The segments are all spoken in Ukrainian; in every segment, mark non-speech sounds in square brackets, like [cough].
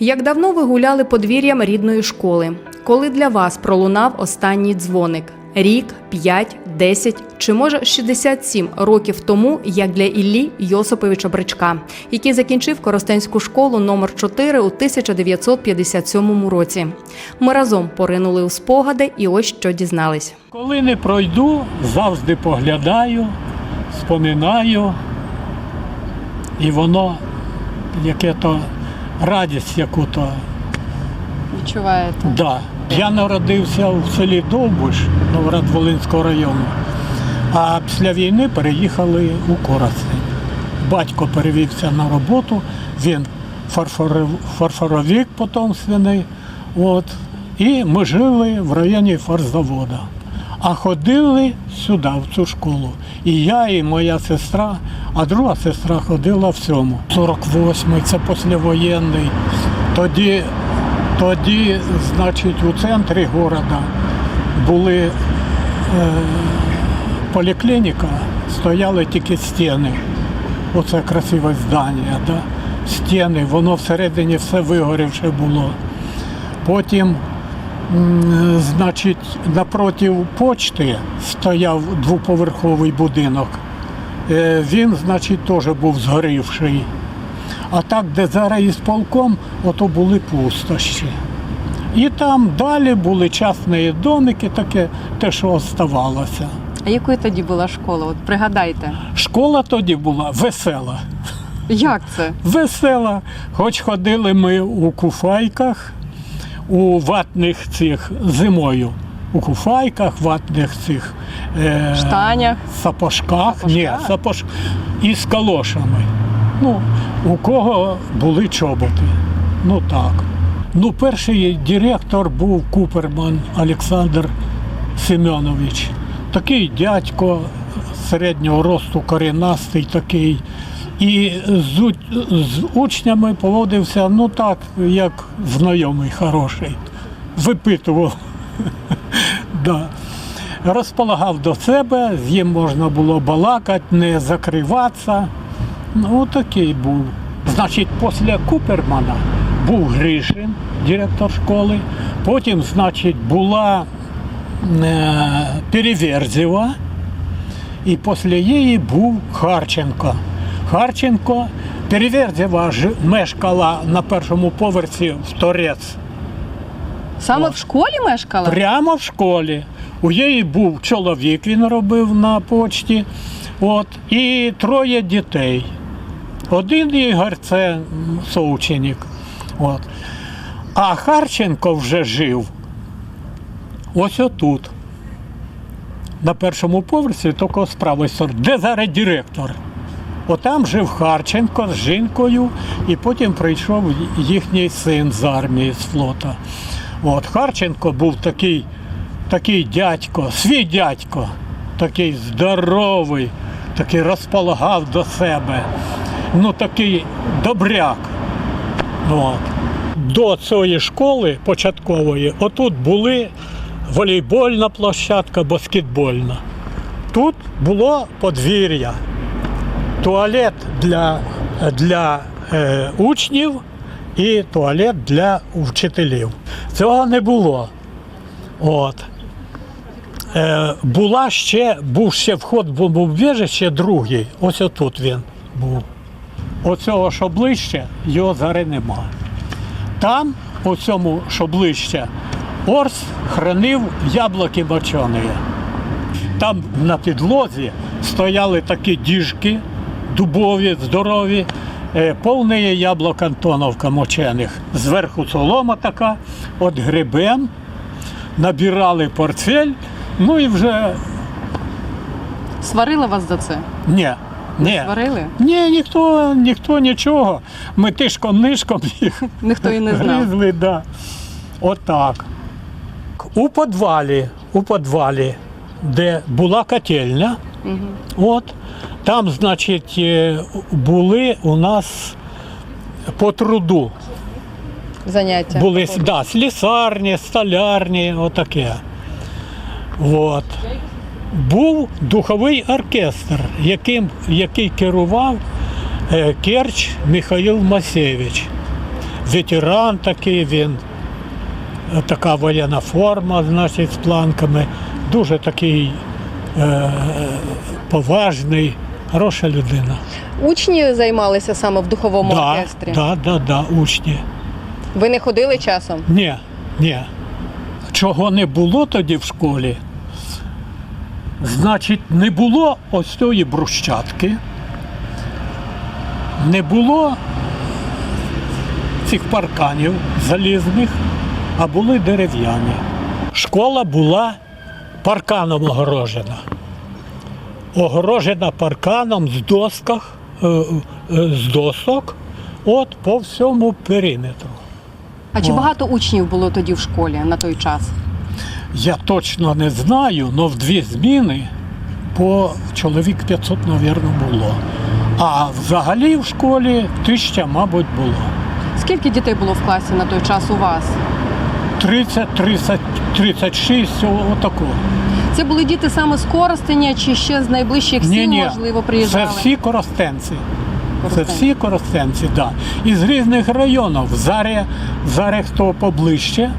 Як давно ви гуляли подвір'ям рідної школи? Коли для вас пролунав останній дзвоник? Рік, 5, 10 чи може 67 років тому, як для Іллі Йосиповича Бричка, який закінчив Коростенську школу номер 4 у 1957 році. Ми разом поринули у спогади і ось що дізнались. Коли не пройду, завжди поглядаю, споминаю, і воно яке то радість яку-то. Відчуваєте? Да. Я народився в селі Довбуш, Новоград-Волинського району, а після війни переїхали у Коростень. Батько перевівся на роботу, він фарфоров- фарфоровик потомственний. От, і ми жили в районі фарзавода. А ходили сюди, в цю школу. І я, і моя сестра, а друга сестра ходила в цьому. 48-й, це післявоєнний. Тоді, тоді, значить, у центрі міста були е, поліклініка, стояли тільки стіни. Оце красиве здання, да? стіни, воно всередині все вигорівше було. Потім, м, значить, напроти почти стояв двоповерховий будинок. Е, Він, значить, теж був згорівший. А так, де зараз із полком, ото були пустощі. І там далі були частні домики, таке, те, що оставалося. А якою тоді була школа? От пригадайте, Школа тоді була весела. як це? Весела. Хоч ходили ми у куфайках, у ватних цих зимою. У куфайках, ватних цих е, Штанях? сапожках, Сапожках? ні, сапож... і з калошами. Ну, у кого були чоботи. Ну так. Ну, перший директор був Куперман Олександр Семенович. Такий дядько середнього росту, коренастий такий. І з, з учнями поводився, ну так, як знайомий хороший. Випитував. [laughs] да. Розполагав до себе, з ним можна було балакати, не закриватися. Ну, такий був. Значить, після Купермана був Гришин, директор школи. Потім, значить, була е, Переверзєва, і після її був Харченко. Харченко, Переверзєва мешкала на першому поверсі в Торець. Саме О. в школі мешкала? Прямо в школі. У її був чоловік, він робив на почті. От, і троє дітей. Один Ігор це соученик. От. А Харченко вже жив ось отут. На першому поверсі, тільки з правої сторони, де зараз директор. Отам жив Харченко з жінкою, і потім прийшов їхній син з армії, з флота. От Харченко був такий, такий дядько, свій дядько, такий здоровий, такий розполагав до себе. Ну такий добряк. От. До цієї школи початкової отут були волейбольна площадка, баскетбольна. Тут було подвір'я, туалет для, для е, учнів і туалет для вчителів. Цього не було. От. Е, була ще, був ще вход в бомбоубіжище другий. Ось отут він був. Оцього, що ближче, його зараз нема. Там, у цьому, що ближче, Орс хранив яблуки бачони. Там на підлозі стояли такі діжки дубові, здорові, е, повне яблук Антоновка мочених. Зверху солома така, от грибем, набирали портфель, ну і вже Сварили вас за це? ні. Ні, Сварили? ні ніхто, ніхто нічого. Ми тишком нишком їх Ніхто і не знав. Гризли, да. Отак. У підвалі, у підвалі, де була котельня, от, там, значить, е, були у нас по труду. Заняття. Були да, слісарні, столярні, отаке. От. Був духовий оркестр, яким, який керував е, Керч Михаїл Масєвич. Ветеран такий він, е, така воєнна форма, значить, з планками. Дуже такий е, поважний, хороша людина. Учні займалися саме в духовому да, оркестрі. да, да, да, учні. Ви не ходили часом? Ні, ні. Чого не було тоді в школі? Значить, не було ось тої брусчатки, не було цих парканів залізних, а були дерев'яні. Школа була парканом огорожена. Огорожена парканом з досках, е, е, з досок, от по всьому периметру. А чи багато учнів було тоді в школі на той час? Я точно не знаю, але в дві зміни по чоловік 500, мабуть, було. А взагалі в школі тисяча, мабуть, було. Скільки дітей було в класі на той час у вас? 30, 30, 36, отако. Це були діти саме з Коростеня чи ще з найближчих сіл, Ні-ні, можливо, Це всі коростенці. Це всі коростенці, так. Да. Із різних районів. Зараз, зараз хто поближче,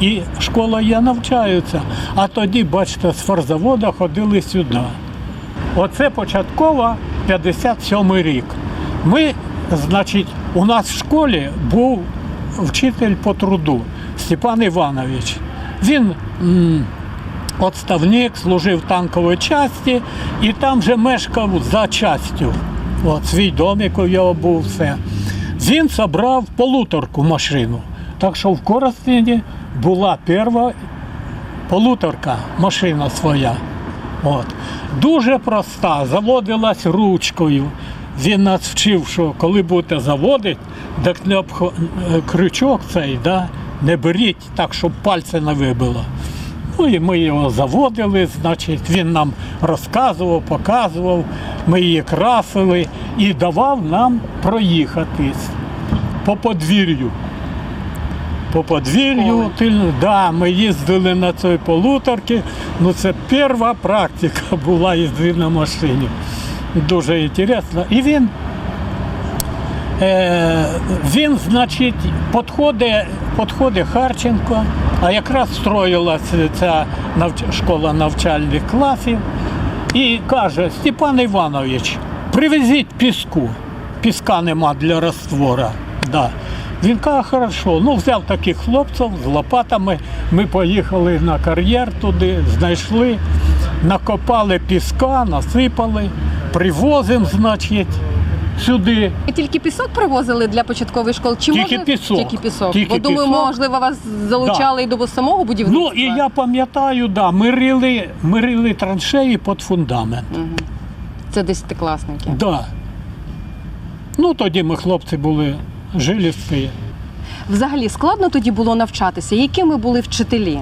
і школа є, навчаються. А тоді, бачите, з фарзавода ходили сюди. Оце початкова 57 рік. Ми, значить, у нас в школі був вчитель по труду Степан Іванович. Він м, отставник, служив в танковій часті і там же мешкав за частю. От свій домик у його був все. Він зібрав полуторку машину. Так що в Коростені була перша полуторка машина своя. От. Дуже проста, заводилась ручкою. Він нас вчив, що коли будете заводити, так не обх... е, крючок цей, да, не беріть так, щоб пальце не вибило. Ну і ми його заводили, значить, він нам розказував, показував, ми її красили і давав нам проїхатись по подвір'ю. По подвір'ю, да, ми їздили на цій полуторці. Ну це перша практика була їзди на машині. Дуже цікаво. І він, е, він, значить, підходить, підходить Харченко, а якраз строїлася ця навч- школа навчальних класів, і каже: Степан Іванович, привезіть піску. Піска нема для раствора. Да. Він каже, хорошо. Ну, взяв таких хлопців з лопатами. Ми поїхали на кар'єр туди, знайшли, накопали піска, насипали, привозимо, значить, сюди. Ви Тільки пісок привозили для початкової школи? Чи Тільки може... пісок. Тільки пісок. Тільки Бо думаю, пісок. можливо, вас залучали і до самого Ну будівництва. і я пам'ятаю, да, ми рили, ми рили траншеї під фундамент. Це десятикласники. Да. Ну тоді ми хлопці були жилісті. Взагалі складно тоді було навчатися. Якими були вчителі?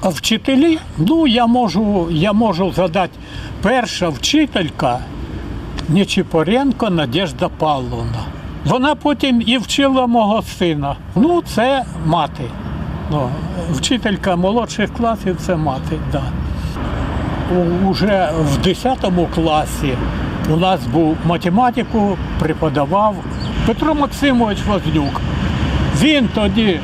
А вчителі, ну я можу, я можу згадати, перша вчителька Нечіпоренко Надежда Павловна. Вона потім і вчила мого сина. Ну, це мати. Ну, вчителька молодших класів це мати, так. Да. Уже в 10 класі у нас був математику, преподавав Петро Максимович Вознюк. Він тоді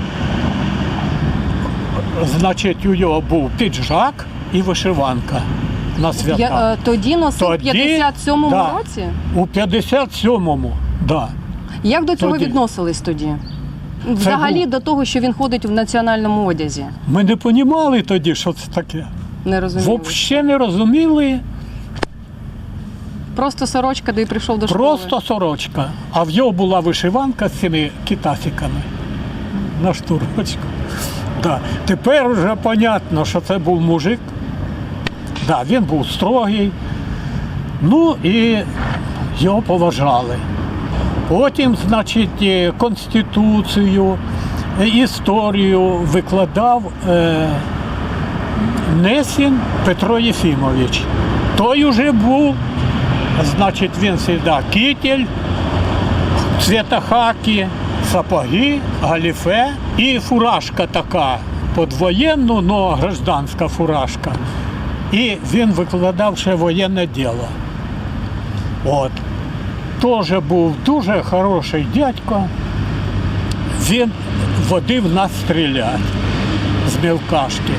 Значить, у нього був піджак і вишиванка на свята. Я, е, тоді носив Тоді, 57-му да. році. У 57-му, да. Як до цього Тоді. відносились тоді? Взагалі був- до того, що він ходить в національному одязі. Ми не розуміли тоді, що це таке. Не розумію. Взагалі не розуміли, Просто сорочка, де й прийшов до школи. просто сорочка. А в його була вишиванка з цими китасиками на штурочку. Да. Тепер вже понятно, що це був мужик. Да, він був строгий. Ну і його поважали. Потім, значить, е, Конституцію, е, історію викладав е, Несін Петро Єфімович. Той уже був, значить, він завжди кітель, цвіта хакі, сапоги, галіфе і фуражка така подвоєнну, але гражданська фуражка. І він викладав ще воєнне діло. От. Теж був дуже хороший дядько. Він водив нас стріляти з мілкашки.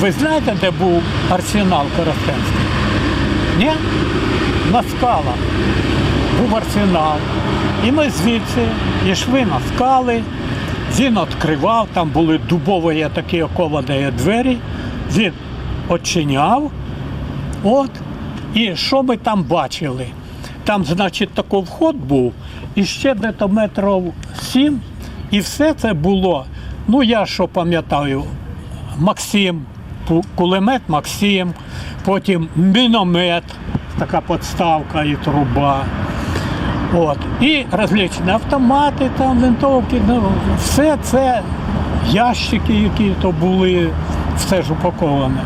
Ви знаєте, де був арсенал Коростенський? Ні? На скалах був арсенал. І ми звідси йшли на скали. Він відкривав, там були дубові такі оковані двері. Він відчиняв. От. І що ми там бачили? Там, значить, такий вход був, і ще десь метрів сім, і все це було. Ну, я що пам'ятаю, Максим, кулемет Максим, потім міномет, така подставка і труба. От. І розлічені автомати, там, винтовки, ну, все це ящики, які то були, все ж упаковане.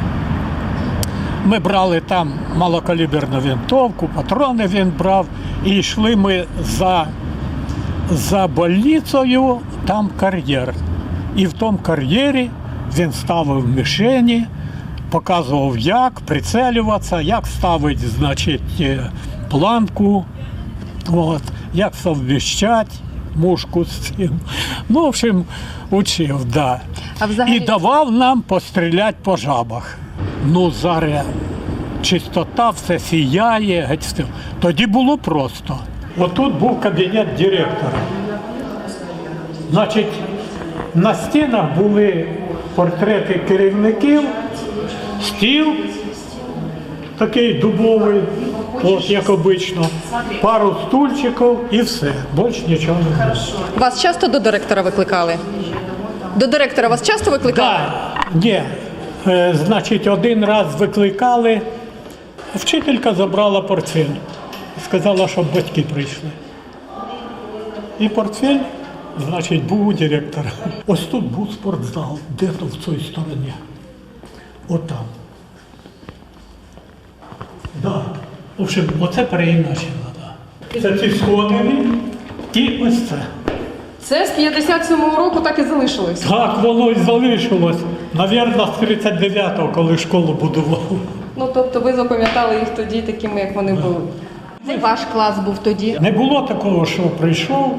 Ми брали там малокаліберну винтовку, патрони він брав, і йшли ми за, за больницею, там кар'єр. І в тому кар'єрі він ставив мішені, показував, як прицелюватися, як ставити, значить, е, планку, от, як совміщати мушку з цим. Ну, в общем, учив, да. А взагалі І давав нам постріляти по жабах. Ну, зараз чистота, все сіяє, геть все. Тоді було просто. Отут був кабінет директора. Значить, на стінах були портрети керівників, стіл такий дубовий, от як обично, пару стульчиків і все. Більш нічого не було. вас часто до директора викликали? До директора вас часто викликали? Так, ні. Е, значить, один раз викликали, вчителька забрала портфель. Сказала, щоб батьки прийшли. І портфель, значить, був у директора. Ось тут був спортзал, де-то в цій стороні. Отам. Да. В общем, оце переіначено. Да. Це ці сходини і ось це. Це з 57-го року так і залишилось. Так, воно і залишилось. Навірно, з 39-го, коли школу будували. Ну тобто ви запам'ятали їх тоді такими, як вони були. Ваш клас був тоді. Не було такого, що прийшов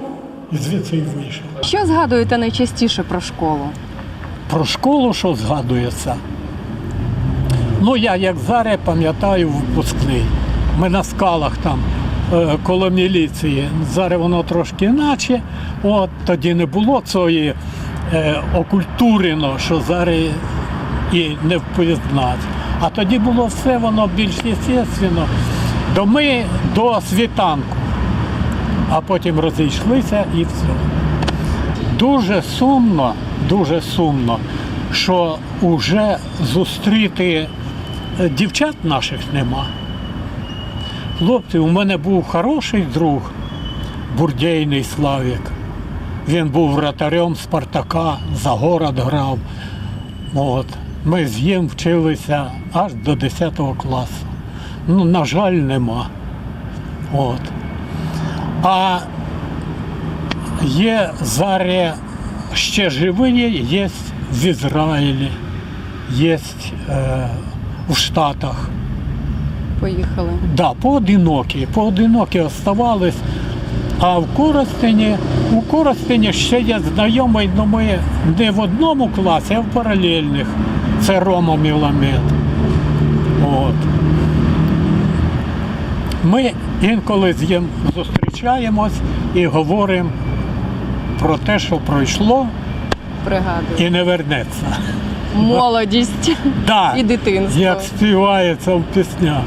і звідси і вийшов. Що згадуєте найчастіше про школу? Про школу, що згадується. Ну, я як зараз пам'ятаю випускний. Ми на скалах там е, коло міліції. Зараз воно трошки іначе. От тоді не було цієї е, окультурено, що зараз і не впізнати. А тоді було все воно більш естественно. До ми до світанку, а потім розійшлися і все. Дуже сумно, дуже сумно, що вже зустріти дівчат наших нема. Хлопці, у мене був хороший друг, бурдейний Славік. Він був вратарем Спартака, за город грав. От. Ми з ним вчилися аж до 10 класу. Ну, на жаль, нема. От. А є зараз ще живі, є в Ізраїлі, є е, в Штатах. Поїхали. Да, поодинокі, поодинокі оставались. А в Коростені, у Коростені ще є знайомий, але ми не в одному класі, а в паралельних. Це Рома Міламед. От. Ми інколи з ним зустрічаємось і говоримо про те, що пройшло Пригадую. і не вернеться. Молодість Да, і дитинство. як співається в піснях.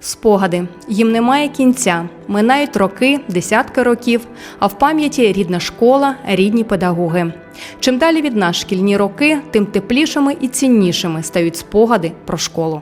Спогади. Їм немає кінця. Минають роки, десятки років, а в пам'яті рідна школа, рідні педагоги. Чим далі від нас шкільні роки, тим теплішими і ціннішими стають спогади про школу.